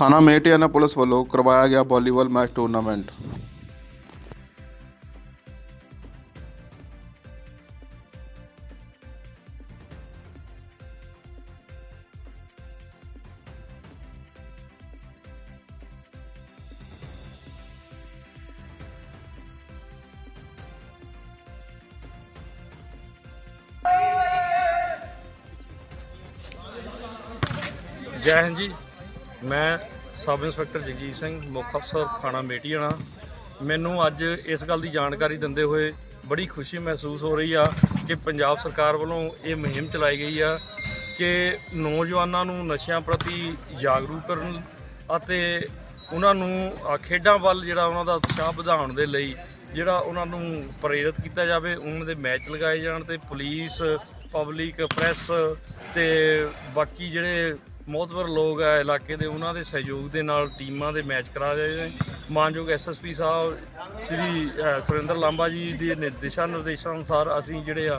ਥਾਣਾ ਮੇਟਿਆਣਾ ਪੁਲਿਸ ਵੱਲੋਂ ਕਰਵਾਇਆ ਗਿਆ ਵਾਲੀਬਾਲ ਮੈਚ ਟੂਰਨਾਮੈਂਟ। ਜੈ ਹਿੰਦ ਜੀ ਮੈਂ ਸਬ ਇੰਸਪੈਕਟਰ ਜਗਜੀਤ ਸਿੰਘ, ਮੁੱਖ ਅਫਸਰ ਥਾਣਾ ਮੇਟੀਆਣਾ। ਮੈਨੂੰ ਅੱਜ ਇਸ ਗੱਲ ਦੀ ਜਾਣਕਾਰੀ ਦਿੰਦੇ ਹੋਏ ਬੜੀ ਖੁਸ਼ੀ ਮਹਿਸੂਸ ਹੋ ਰਹੀ ਆ ਕਿ ਪੰਜਾਬ ਸਰਕਾਰ ਵੱਲੋਂ ਇਹ ਮੁਹਿੰਮ ਚਲਾਈ ਗਈ ਆ ਕਿ ਨੌਜਵਾਨਾਂ ਨੂੰ ਨਸ਼ਿਆਂ ਪ੍ਰਤੀ ਜਾਗਰੂਕ ਕਰਨ ਅਤੇ ਉਹਨਾਂ ਨੂੰ ਖੇਡਾਂ ਵੱਲ ਜਿਹੜਾ ਉਹਨਾਂ ਦਾ ਉਤਸ਼ਾਹ ਵਧਾਉਣ ਦੇ ਲਈ ਜਿਹੜਾ ਉਹਨਾਂ ਨੂੰ ਪ੍ਰੇਰਿਤ ਕੀਤਾ ਜਾਵੇ, ਉਹਨਾਂ ਦੇ ਮੈਚ ਲਗਾਏ ਜਾਣ ਤੇ ਪੁਲਿਸ, ਪਬਲਿਕ, ਪ੍ਰੈਸ ਤੇ ਬਾਕੀ ਜਿਹੜੇ ਮੋਹਤਵਰ ਲੋਕ ਆ ਇਲਾਕੇ ਦੇ, ਉਹਨਾਂ ਦੇ ਸਹਿਯੋਗ ਦੇ ਨਾਲ ਟੀਮਾਂ ਦੇ ਮੈਚ ਕਰਾ ਰਹੇ ਨੇ। ਮਾਨਯੋਗ ਐਸਐਸਪੀ ਸਾਹਿਬ, ਸ੍ਰੀ ਸੁਰਿੰਦਰ ਲਾਂਬਾ ਜੀ ਦੇ ਨਿਰਦੇਸ਼ਾਂ ਨਿਰਦੇਸ਼ਾਂ ਅਨੁਸਾਰ ਅਸੀਂ ਜਿਹੜੇ ਆ,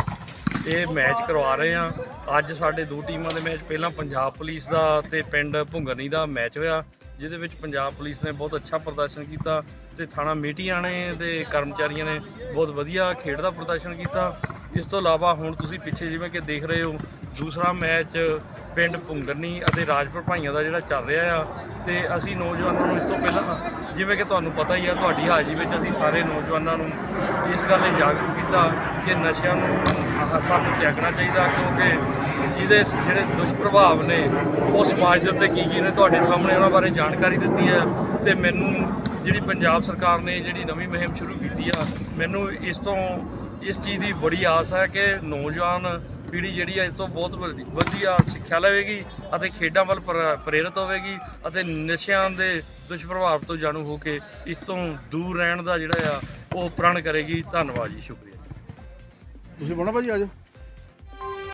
ਇਹ ਮੈਚ ਕਰਵਾ ਰਹੇ ਆ ਅੱਜ ਸਾਡੇ ਦੋ ਟੀਮਾਂ ਦੇ ਮੈਚ, ਪਹਿਲਾਂ ਪੰਜਾਬ ਪੁਲਿਸ ਦਾ ਤੇ ਪਿੰਡ ਭੁੰਗਰਨੀ ਦਾ ਮੈਚ ਹੋਇਆ, ਜਿਹਦੇ ਵਿੱਚ ਪੰਜਾਬ ਪੁਲਿਸ ਨੇ ਬਹੁਤ ਅੱਛਾ ਪ੍ਰਦਰਸ਼ਨ ਕੀਤਾ ਤੇ ਥਾਣਾ ਮੀਟੀਆਣੇ ਦੇ ਕਰਮਚਾਰੀਆਂ ਨੇ ਬਹੁਤ ਵਧੀਆ ਖੇਡ ਦਾ ਪ੍ਰਦਰਸ਼ਨ ਕੀਤਾ। ਇਸ ਤੋਂ ਇਲਾਵਾ ਹੁਣ ਤੁਸੀਂ ਪਿੱਛੇ ਜਿਵੇਂ ਕਿ ਦੇਖ ਰਹੇ ਹੋ, ਦੂਸਰਾ ਮੈਚ ਪਿੰਡ ਭੁੰਗਰਨੀ ਅਤੇ ਰਾਜਪੁਰ ਭਾਈਆਂ ਦਾ ਜਿਹੜਾ ਚੱਲ ਰਿਹਾ ਆ, ਤੇ ਅਸੀਂ ਨੌਜਵਾਨਾਂ ਨੂੰ ਇਸ ਤੋਂ ਪਹਿਲਾਂ ਜਿਵੇਂ ਕਿ ਤੁਹਾਨੂੰ ਪਤਾ ਹੀ ਆ, ਤੁਹਾਡੀ ਹਾਜ਼ਰੀ ਵਿੱਚ ਅਸੀਂ ਸਾਰੇ ਨੌਜਵਾਨਾਂ ਨੂੰ ਇਸ ਗੱਲ ਲਈ ਜਾਗਰੂਕ ਕੀਤਾ ਕਿ ਨਸ਼ਿਆਂ ਨੂੰ ਸਾਨੂੰ ਤਿਆਗਣਾ ਚਾਹੀਦਾ, ਕਿਉਂਕਿ ਇਹਦੇ ਜਿਹੜੇ ਦੁਸ਼ਪ੍ਰਭਾਵ ਨੇ, ਉਹ ਸਮਾਜ ਦੇ ਉੱਤੇ ਕੀ ਕੀ ਨੇ, ਤੁਹਾਡੇ ਸਾਹਮਣੇ ਉਹਨਾਂ ਬਾਰੇ ਜਾਣਕਾਰੀ ਦਿੱਤੀ ਹੈ ਤੇ ਮੈਨੂੰ ਜਿਹੜੀ ਪੰਜਾਬ ਸਰਕਾਰ ਨੇ ਜਿਹੜੀ ਨਵੀਂ ਮੁਹਿੰਮ ਸ਼ੁਰੂ ਕੀਤੀ ਆ, ਮੈਨੂੰ ਇਸ ਤੋਂ, ਇਸ ਚੀਜ਼ ਦੀ ਬੜੀ ਆਸ ਹੈ ਕਿ ਨੌਜਵਾਨ ਪੀੜ੍ਹੀ ਜਿਹੜੀ ਹੈ ਇਸ ਤੋਂ ਬਹੁਤ ਵਧੀ- ਵਧੀਆ ਸਿੱਖਿਆ ਲਵੇਗੀ ਅਤੇ ਖੇਡਾਂ ਵੱਲ ਪ੍ਰ- ਪ੍ਰੇਰਿਤ ਹੋਵੇਗੀ ਅਤੇ ਨਸ਼ਿਆਂ ਦੇ ਦੁਸ਼ਪ੍ਰਭਾਵ ਤੋਂ ਜਾਣੂ ਹੋ ਕੇ ਇਸ ਤੋਂ ਦੂਰ ਰਹਿਣ ਦਾ ਜਿਹੜਾ ਆ, ਉਹ ਪ੍ਰਣ ਕਰੇਗੀ। ਧੰਨਵਾਦ ਜੀ, ਸ਼ੁਕਰੀਆ। ਤੁਸੀਂ ਬੋਲਣਾ ਭਾਜੀ ਆਜੋ